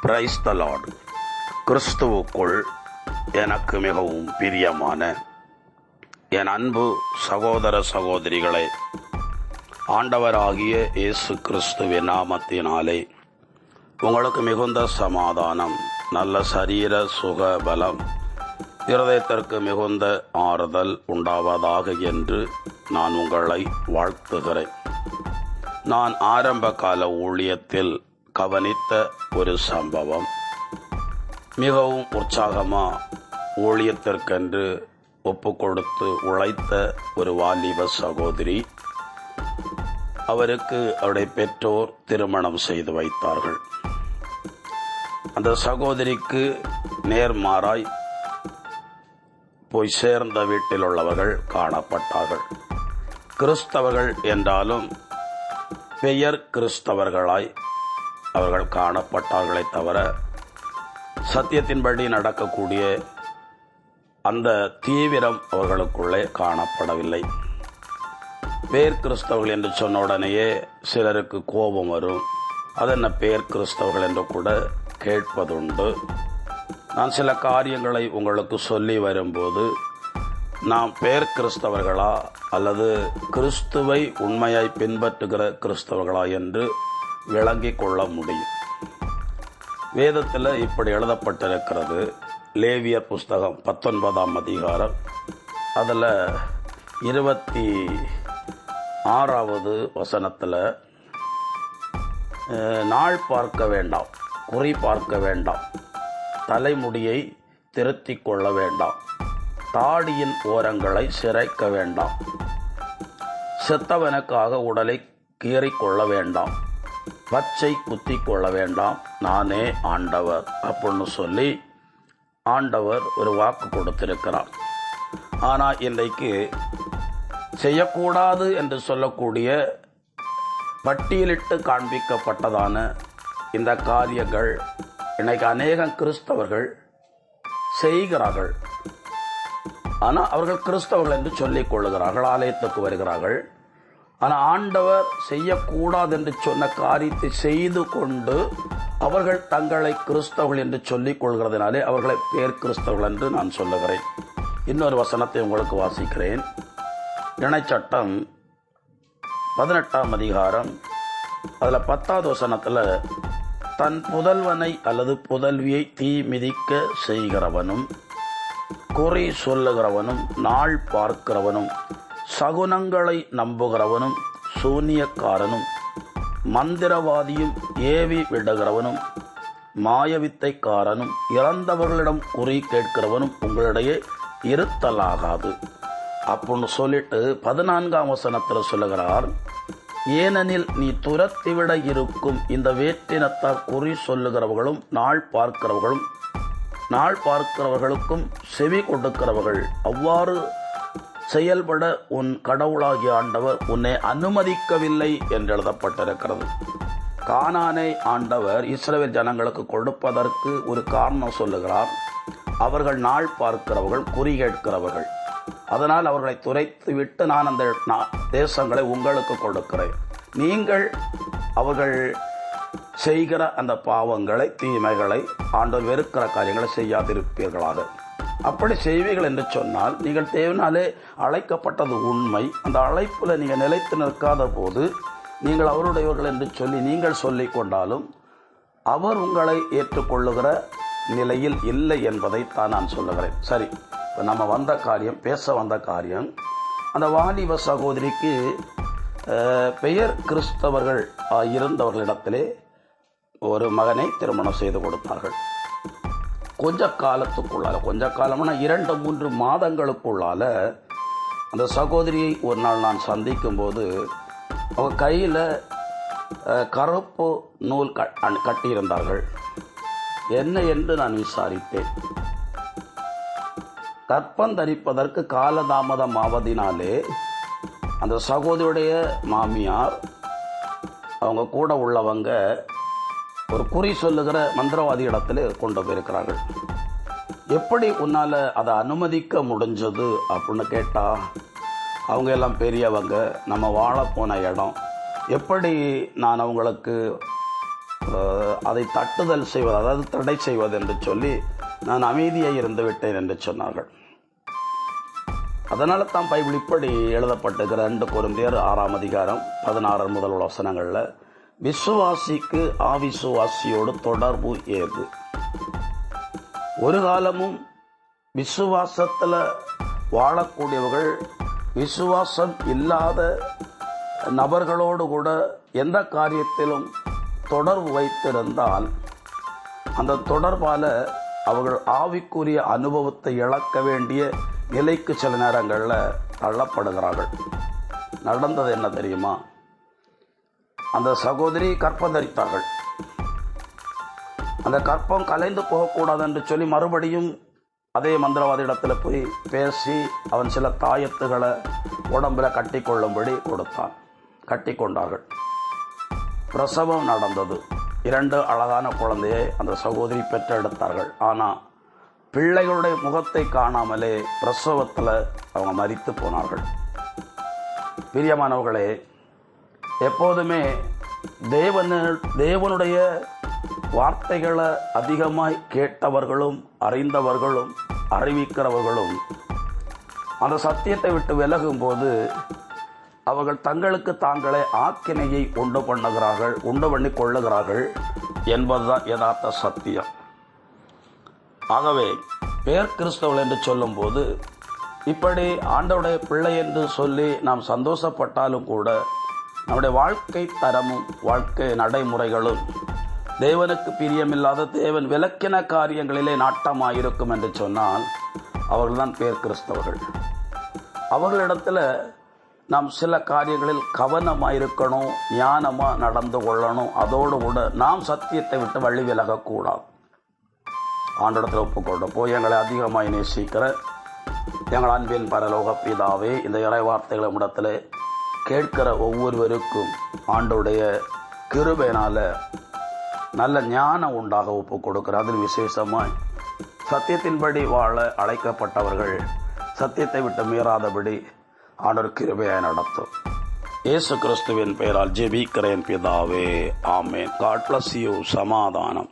Praise the கிறிஸ்துவுக்குள் எனக்கு மிகவும் பிரியமான என் அன்பு சகோதர சகோதரிகளை ஆண்டவராகிய இயேசு கிறிஸ்துவின் நாமத்தினாலே உங்களுக்கு மிகுந்த சமாதானம் நல்ல சரீர சுக பலம் இருதயத்திற்கு மிகுந்த ஆறுதல் உண்டாவதாக என்று நான் உங்களை வாழ்த்துகிறேன். நான் ஆரம்ப கால ஊழியத்தில் கவனித்த ஒரு சம்பவம். மிகவும் உற்சாகமா ஊழியத்திற்கென்று ஒப்பு கொடுத்து உழைத்த ஒரு வாலிப சகோதரி அவருக்கு அவருடைய பெற்றோர் திருமணம் செய்து வைத்தார்கள். அந்த சகோதரிக்கு நேர்மாறாய் போய் சேர்ந்த வீட்டில் உள்ளவர்கள் காணப்பட்டார்கள். கிறிஸ்தவர்கள் என்றாலும் பெயர் கிறிஸ்தவர்களாய் அவர்கள் காணப்பட்டார்களே தவிர சத்தியத்தின்படி நடக்கக்கூடிய அந்த தீவிரம் அவர்களுக்குள்ளே காணப்படவில்லை. பேர் கிறிஸ்தவர்கள் என்று சொன்ன உடனேயே சிலருக்கு கோபம் வரும். அதென்ன பேர் கிறிஸ்தவர்கள் என்று கூட கேட்பதுண்டு. நான் சில காரியங்களை உங்களுக்கு சொல்லி வரும்போது நாம் பேர் கிறிஸ்தவர்களா அல்லது கிறிஸ்துவை உண்மையாய் பின்பற்றுகிற கிறிஸ்தவர்களா என்று விளங்கி கொள்ள முடியும். வேதத்தில் இப்படி எழுதப்பட்டிருக்கிறது. லேவியர் புஸ்தகம் பத்தொன்பதாம் அதிகாரம். அதில் இருபத்தி ஆறாவது வசனத்தில் நாள் பார்க்க வேண்டாம் குறி பார்க்க வேண்டாம் தலைமுடியை திருத்தி கொள்ள வேண்டாம் தாடியின் ஓரங்களை சிரைக்க வேண்டாம் செத்தவனுக்காக உடலை கீறிக்கொள்ள வேண்டாம் பச்சை குத்தி கொள்ள வேண்டாம். நானே ஆண்டவர் அப்படின்னு சொல்லி ஆண்டவர் ஒரு வாக்கு கொடுத்திருக்கிறார். ஆனால் இன்றைக்கு செய்யக்கூடாது என்று சொல்லக்கூடிய பட்டியலிட்டு காண்பிக்கப்பட்டதான இந்த காரியங்கள் இன்னைக்கு அநேகம் கிறிஸ்தவர்கள் செய்கிறார்கள். ஆனால் அவர்கள் கிறிஸ்தவர்கள் என்று சொல்லிக் கொள்ளுகிறார்கள் ஆலயத்துக்கு வருகிறார்கள். ஆனால் ஆண்டவர் செய்யக்கூடாது என்று சொன்ன காரியத்தை செய்து கொண்டு அவர்கள் தங்களை கிறிஸ்தவர்கள் என்று சொல்லிக் கொள்கிறதுனாலே அவர்களை பேர் கிறிஸ்தவர்கள் என்று நான் சொல்லுகிறேன். இன்னொரு வசனத்தை உங்களுக்கு வாசிக்கிறேன். இணைச்சட்டம் பதினெட்டாம் அதிகாரம் அதில் பத்தாவது வசனத்தில் தன் புதல்வனை அல்லது புதல்வியை தீ மிதிக்க செய்கிறவனும் குறி சொல்லுகிறவனும் நாள் பார்க்கிறவனும் சகுனங்களை நம்புகிறவனும் சூனியக்காரனும் மந்திரவாதியும் ஏவி விடுகிறவனும் மாயவித்தைக்காரனும் இறந்தவர்களிடம் குறி கேட்கிறவனும் உங்களிடையே இருத்தலாகாது. அப்படின்னு சொல்லிட்டு பதினான்காம் வசனத்தில் சொல்லுகிறார் ஏனெனில் நீ துரத்திவிட இருக்கும் இந்த வேற்றினத்தார் குறி சொல்லுகிறவர்களும் நாள் பார்க்கிறவர்களும் நாள் பார்க்கிறவர்களுக்கும் செவி கொடுக்கிறவர்கள் அவ்வாறு செயல்பட உன் கடவுளாகிய ஆண்டவர் உன்னை அனுமதிக்கவில்லை என்று எழுதப்பட்டிருக்கிறது. கானானை ஆண்டவர் இஸ்ரேல் ஜனங்களுக்கு கொடுப்பதற்கு ஒரு காரணம் சொல்லுகிறார். அவர்கள் நாள் பார்க்கிறவர்கள் குறி கேட்கிறவர்கள். அதனால் அவர்களை துரைத்து விட்டு நான் அந்த தேசங்களை உங்களுக்கு கொடுக்கிறேன். நீங்கள் அவர்கள் செய்கிற அந்த பாவங்களை தீமைகளை ஆண்டவர் வெறுக்கிற காரியங்களை செய்யாதிருப்பீர்களாக. அப்படி செய்வீர்கள் என்று சொன்னால் நீங்கள் தேவனாலே அழைக்கப்பட்டது உண்மை. அந்த அழைப்பில் நீங்கள் நிலைத்து நிற்காத போது நீங்கள் அவருடையவர்கள் என்று சொல்லி நீங்கள் சொல்லிக் கொண்டாலும் அவர் உங்களை ஏற்றுக்கொள்ளுகிற நிலையில் இல்லை என்பதை தான் நான் சொல்லுகிறேன். சரி இப்போ நம்ம வந்த காரியம் பேச வந்த காரியம். அந்த வாலிப சகோதரிக்கு பெயர் கிறிஸ்தவர்கள் இருந்தவர்களிடத்திலே ஒரு மகனை திருமணம் செய்து கொடுத்தார்கள். கொஞ்ச காலத்துக்குள்ளால் கொஞ்ச காலம்னா இரண்டு மூன்று மாதங்களுக்குள்ளால அந்த சகோதரியை ஒரு நாள் நான் சந்திக்கும்போது அவங்க கையில் கருப்பு நூல் கட்டியிருந்தார்கள். என்ன என்று நான் விசாரித்தேன். கற்பம் தரிப்பதற்கு காலதாமதம் ஆவதினாலே அந்த சகோதரியுடைய மாமியார் அவங்க கூட உள்ளவங்க ஒரு குறி சொல்லுகிற மந்திரவாதி இடத்துல கொண்டு போயிருக்கிறார்கள். எப்படி உன்னால் அதை அனுமதிக்க முடிஞ்சது அப்படின்னு கேட்டால் அவங்க எல்லாம் பெரியவங்க நம்ம வாழ போன இடம். எப்படி நான் அவங்களுக்கு அதை தட்டுதல் செய்வது அதாவது தடை செய்வது என்று சொல்லி நான் அமைதியாக இருந்து விட்டேன் என்று சொன்னார்கள். அதனால தான் பைபிள் இப்படி எழுதப்பட்டிருக்கிற ரெண்டு குருந்தியர் ஆறாம் அதிகாரம் பதினாறு முதல் உள்ள வசனங்களில் விசுவாசிக்கு ஆவிசுவாசியோடு தொடர்பு ஏது? ஒரு காலமும் விசுவாசத்தில் வாழக்கூடியவர்கள் விசுவாசம் இல்லாத நபர்களோடு கூட எந்த காரியத்திலும் தொடர்பு வைத்திருந்தால் அந்த தொடர்பால் அவர்கள் ஆவிக்குரிய அனுபவத்தை இழக்க வேண்டிய நிலைக்கு சில நேரங்களில் தள்ளப்படுகிறார்கள். நடந்தது என்ன தெரியுமா? அந்த சகோதரி கற்பம் தரித்தார்கள். அந்த கற்பம் கலைந்து போகக்கூடாது என்று சொல்லி மறுபடியும் அதே மந்திரவாதி இடத்துல போய் பேசி அவன் சில தாயத்துகளை உடம்புல கட்டி கொள்ளும்படி கொடுத்தான். கட்டி கொண்டார்கள் பிரசவம் நடந்தது. இரண்டு அழகான குழந்தையை அந்த சகோதரி பெற்றெடுத்தார்கள். ஆனால் பிள்ளைகளுடைய முகத்தை காணாமலே பிரசவத்தில் அவங்க மரித்து போனார்கள். பிரியமானவர்களே எப்போதுமே தேவன தேவனுடைய வார்த்தைகளை அதிகமாய் கேட்டவர்களும் அறிந்தவர்களும் அறிவிக்கிறவர்களும் அந்த சத்தியத்தை விட்டு விலகும்போது அவர்கள் தங்களுக்கு தாங்களே ஆக்கினையை உண்டு பண்ணுகிறார்கள் உண்டு பண்ணி கொள்ளுகிறார்கள் என்பதுதான் யதார்த்த சத்தியம். ஆகவே பேர் கிறிஸ்தவள் என்று சொல்லும்போது இப்படி ஆண்டவுடைய பிள்ளை என்று சொல்லி நாம் சந்தோஷப்பட்டாலும் கூட நம்முடைய வாழ்க்கை தரமும் வாழ்க்கை நடைமுறைகளும் தேவனுக்கு பிரியமில்லாத தேவன் விளக்கின காரியங்களிலே நாட்டமாயிருக்கும் என்று சொன்னால் அவர்கள்தான் பேர் கிறிஸ்தவர்கள். அவர்களிடத்தில் நாம் சில காரியங்களில் கவனமாயிருக்கணும் ஞானமாக நடந்து கொள்ளணும். அதோடு கூட நாம் சத்தியத்தை விட்டு வழி விலகக்கூடாது. ஆண்டோடத்தில் ஒப்புக்கொண்டு போய் எங்களை அதிகமாக நேசிக்கிற எங்கள் அன்பின் பரலோக பிதாவே இந்த இறை வார்த்தைகளை இடத்துல கேட்கிற ஒவ்வொருவருக்கும் ஆண்டோடைய கிருபையினால் நல்ல ஞானம் உண்டாக ஒப்பு கொடுக்குற அதில் விசேஷமாய் சத்தியத்தின்படி வாழ அழைக்கப்பட்டவர்கள் சத்தியத்தை விட்டு மீறாதபடி ஆண்டவர் கிருபையை நடத்தும். இயேசு கிறிஸ்துவின் பெயரால் ஜெபிக்கிறேன் பிதாவே ஆமேன். காட் பிளஸ் யூ சமாதானம்.